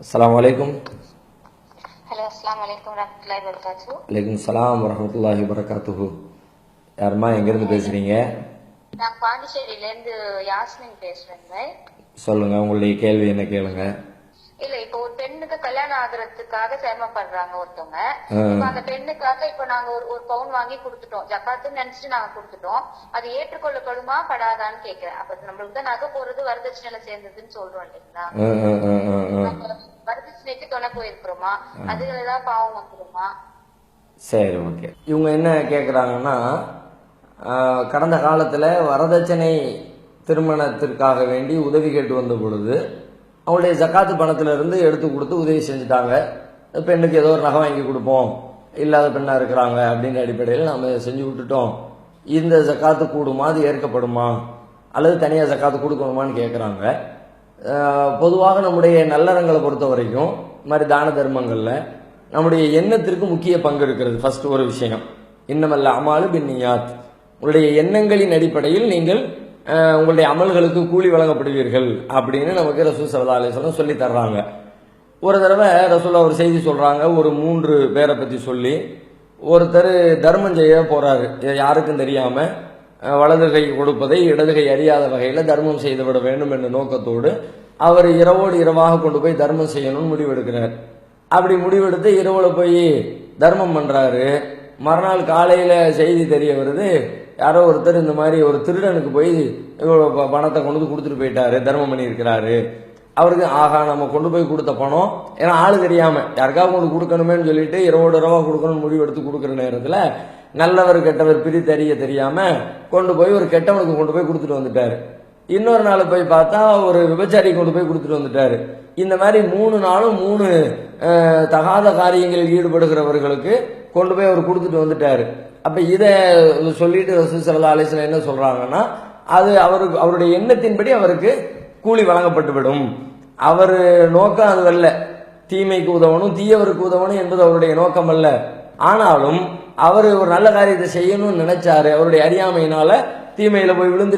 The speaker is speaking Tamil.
அஸ்ஸலாமு அலைக்கும் ஹலோ அஸ்லாம் வலைக்கம் வரமத்துல்லாஹி வரகாத்து வலைக்கும் சலாம் வரமத்துல்லாஹி வரகாத்துஹு யாரும்மா எங்கேருந்து பேசுகிறீங்க நான் பாண்டிச்சேரியில இருந்து யாஸ்மின் பேசுறேங்க சொல்லுங்கள் உங்களுடைய கேள்வி என்ன கேளுங்க. இல்ல இப்ப ஒரு பெண்ணுக்கு கல்யாணம் ஆகுறதுக்காக சிரமப்படுறாங்க ஒருத்தவங்க. இப்ப அந்த பெண்ணுக்காக இப்ப நாங்க ஒரு ஒரு பவுன் வாங்கி கொடுத்துட்டோம். ஜக்காத்துன்னு நினைச்சிட்டு நாங்க கொடுத்துட்டோம். அது ஏற்றுக்கொள்ளப்படுமா படாதான்னு கேக்குறேன். அப்ப நம்மளுக்கு தான் நகை போறது வரதட்சணையில சேர்ந்ததுன்னு சொல்றோம் இல்லைங்களா? வந்துருமா? அதுல பாவம் வந்துருமா? சரி ஓகே. இவங்க என்ன கேட்குறாங்கன்னா கடந்த காலத்தில் வரதட்சணை திருமணத்திற்காக வேண்டி உதவி கேட்டு வந்த பொழுது அவங்களுடைய ஜக்காத்து பணத்திலிருந்து எடுத்து கொடுத்து உதவி செஞ்சுட்டாங்க. பெண்ணுக்கு ஏதோ ஒரு நகை வாங்கி கொடுப்போம். இல்லாத பெண்ணாக இருக்கிறாங்க அப்படின்ற அடிப்படையில் நாம் செஞ்சு விட்டுட்டோம். இந்த ஜக்காத்து கூடுமா? அது ஏற்கப்படுமா? அல்லது தனியாக ஜக்காத்து கொடுக்கணுமான்னு கேட்குறாங்க பொதுவாக நம்முடைய நல்லறங்களை பொறுத்த வரைக்கும் இது மாதிரி தான தர்மங்களில் நம்முடைய எண்ணத்திற்கு முக்கிய பங்கு இருக்கிறது ஃபர்ஸ்ட் ஒரு விஷயம். இன்னமல்ல அமாலு பின்னியாத். உங்களுடைய எண்ணங்களின் அடிப்படையில் நீங்கள் உங்களுடைய அமல்களுக்கு கூலி வழங்கப்படுவீர்கள் அப்படின்னு நமக்கு ரசூல் சல்லா அலிஸ்லாம் சொல்லி தர்றாங்க. ஒரு தடவை ரசூல்லா ஒரு செய்தி சொல்கிறாங்க ஒரு மூன்று பேரை பற்றி சொல்லி. ஒருத்தர் தர்மம் செய்ய போகிறாரு யாருக்கும் தெரியாமல் வலது கை கொடுப்பதை இடது கை அறியாத வகையில் தர்மம் செய்து விட வேண்டும் என்ற நோக்கத்தோடு அவர் இரவோடு இரவாக கொண்டு போய் தர்மம் செய்யணும்னு முடிவெடுக்கிறார். அப்படி முடிவெடுத்து இரவுல போய் தர்மம் பண்றாரு. மறுநாள் காலையில செய்தி தெரிய வருது. யாரோ ஒருத்தர் இந்த மாதிரி ஒரு திருடனுக்கு போய் இவ்வளோ ப- பணத்தை கொண்டு வந்து கொடுத்துட்டு போயிட்டாரு. தர்மம் பண்ணியிருக்கிறாரு. அவருக்கு ஆகா நம்ம கொண்டு போய் கொடுத்த பணம் ஏன்னா ஆள் தெரியாம யாருக்காவது கொண்டு கொடுக்கணுமேன்னு சொல்லிட்டு இரவோடு இரவா கொடுக்கணும்னு முடிவெடுத்து கொடுக்குற நேரத்தில் நல்லவர் கெட்டவர் பிரித்தறிய தெரியாம கொண்டு போய் ஒரு கெட்டவனுக்கு கொண்டு போய் கொடுத்துட்டு வந்துட்டாரு. இன்னொரு நாள் போய் பார்த்தா ஒரு விபச்சாரி கொண்டு போய் கொடுத்துட்டு வந்துட்டாரு. இந்த மாதிரி மூணு நாளும் மூணு தகாத காரியங்களில் ஈடுபடுகிறவர்களுக்கு கொண்டு போய் அவர் கொடுத்துட்டு வந்துட்டாரு. அப்போ இதை சொல்லிட்டு ரசூல் ஸல்லல்லாஹு அலிஸ்ல என்ன சொல்கிறாங்கன்னா அது அவருக்கு அவருடைய எண்ணத்தின்படி அவருக்கு கூலி வழங்கப்பட்டுவிடும் அவர் நோக்கம் அது அல்ல. தீமைக்கு உதவணும் தீயவருக்கு உதவணும் என்பது அவருடைய நோக்கம் அல்ல. ஆனாலும் அவர் ஒரு நல்ல காரியத்தை செய்யணும்னு நினைச்சாரு. அவருடைய அறியாமையினால தீமையில போய் விழுந்துருச்சு.